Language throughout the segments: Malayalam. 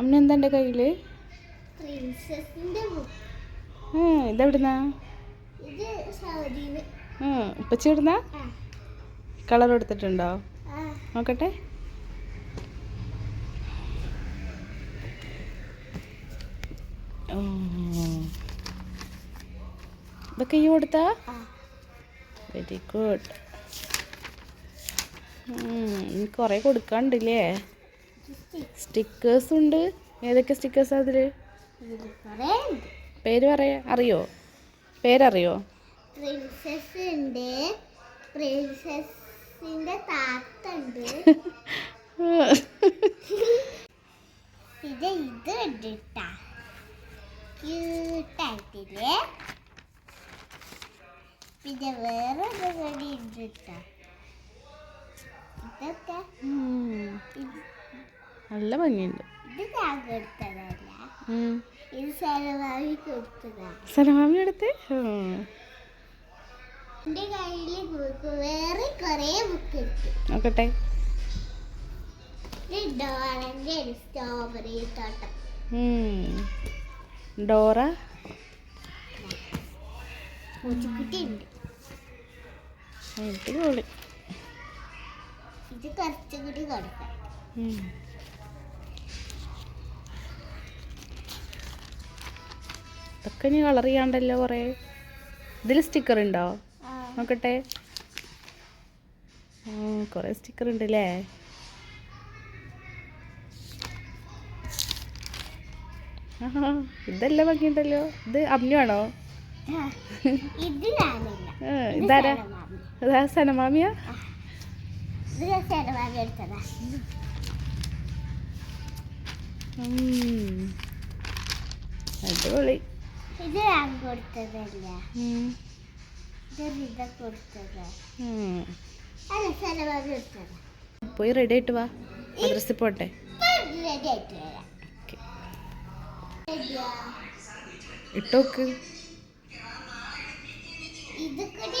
അമ്മ എന്താ എന്റെ കയ്യിൽ ഇതെവിടുന്നാ? ഇപ്പച്ചി എവിടുന്നാ? കളർ എടുത്തിട്ടുണ്ടോ? നോക്കട്ടെ. ഇതൊക്കെ ഈ കൊടുത്താ? വെരി ഗുഡ് കുറേ കൊടുക്കാണ്ടില്ലേ? സ്റ്റിക്കേഴ്സ് ഉണ്ട്. ഏതൊക്കെ സ്റ്റിക്കേഴ്സാ അതിൽ പേര് പറയാ. അറിയോ? പേരറിയോ? പ്രിൻസസ് ഉണ്ട് പ്രിൻസസിന്റെ താത്ത ഉണ്ട് ഇത് ഇത് ഉണ്ട് ട്ടാ ക്യൂട്ടായിട്ടില്ലേ പിന്നെ വേറെ കൂടി ഉണ്ട് ഇതൊക്കെ. നല്ല ഭംഗിയുണ്ട്. സലമാമി എടുത്ത്? നോക്കട്ടെ. ഡോറ? അടിപൊളി. ഇത് കുറച്ചും കൂടി കൊടുക്കാം. ഇതൊക്കെ ഇനി കളർ ചെയ്യാണ്ടല്ലോ കുറേ. ഇതിൽ സ്റ്റിക്കർ ഉണ്ടോ? നോക്കട്ടെ. കുറേ സ്റ്റിക്കർ ഉണ്ട് അല്ലേ ആഹാ, ഇതെല്ലാം ഭംഗിയുണ്ടല്ലോ. ഇത് അമ്മയാണോ ഇതാരാ? ഇതാ സനമാമിയാ. അടിപൊളി. ഇത് ഞാൻ കൊടുത്തതല്ല. പോയി റെഡി ആയിട്ട് വാ. മദ്രസയിൽ പോട്ടെ. ഇട്ടോക്ക്. ഇത് കൂടി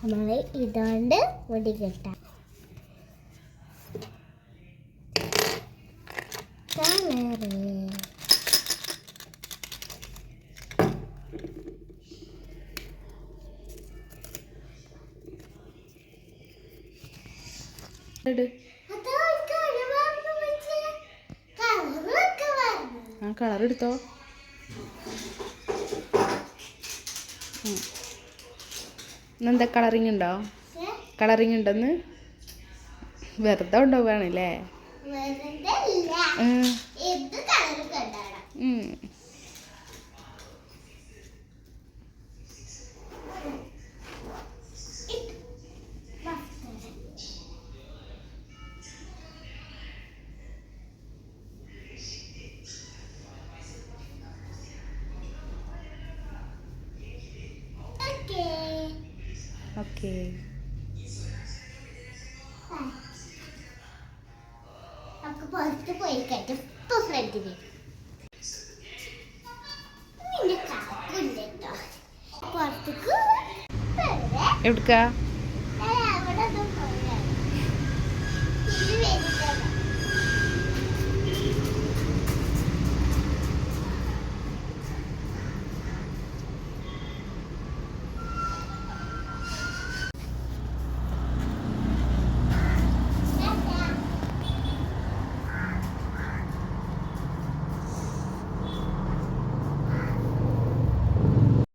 നമ്മൾ ഇതുകൊണ്ട് മുടി കെട്ടാം. ആ കളർ എടുത്തോ. ഇന്നെന്താ കളറിങ് ഉണ്ടോ? കളറിങ് ഉണ്ടെന്ന്? വെറുതെ ഉണ്ടാവുകയാണല്ലേ ഓക്കെ. പുറത്ത് പോയി ഇപ്പൊ കേട്ടോ. പുറത്തേക്ക് വെറുതെ എവിടുക്കാ?